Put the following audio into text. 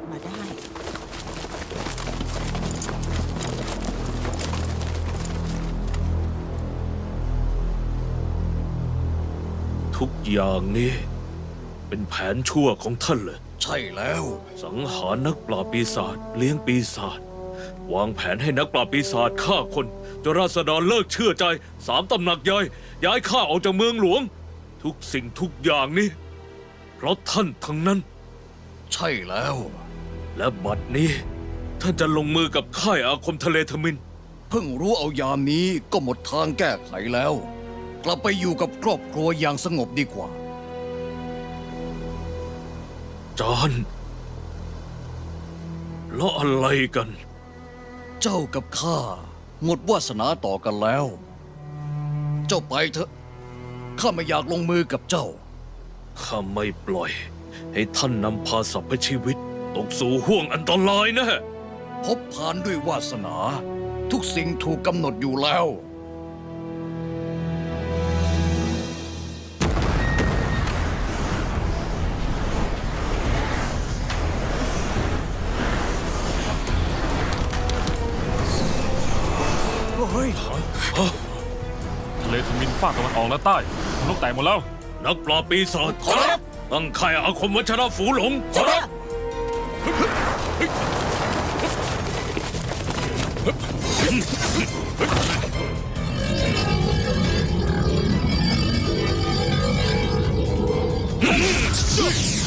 ดมาได้ ทุกอย่างนี้เป็นแผนชั่วของท่านเลย ใช่แล้ว สังหารนักปราบปีศาจเลี้ยงปีศาจวางแผนให้นักปราบปีศาจฆ่าคนจนราษฎรเลิกเชื่อใจสามตำหนักย่อยย้ายข้าออกจากเมืองหลวง ทุกสิ่งทุกอย่างนี้เพราะท่านทั้งนั้น ใช่แล้ว และบัดนี้ ท่านจะลงมือกับค่ายอาคมทะเลทมิน เพิ่งรู้เอายามนี้ก็หมดทางแก้ไขแล้ว กลับไปอยู่กับครอบครัวอย่างสงบดีกว่าจานแล้วอะไรกัน เจ้ากับข้าหมดวาสนาต่อกันแล้ว เจ้าไปเถอะ ข้าไม่อยากลงมือกับเจ้า ข้าไม่ปล่อย ให้ท่านนำพาสรรพชีวิต ตกสู่ห่วงอันตรายนะ พบผ่านด้วยวาสนา ทุกสิ่งถูกกำหนดอยู่แล้วทะเลทมินฝั่งตะวันออกและใต้นกแตกหมดแล้ว นักปราบปีศาจขอรับ ตั้งค่ายอาคมวัชรฝูหลงเจ้าค่ Look!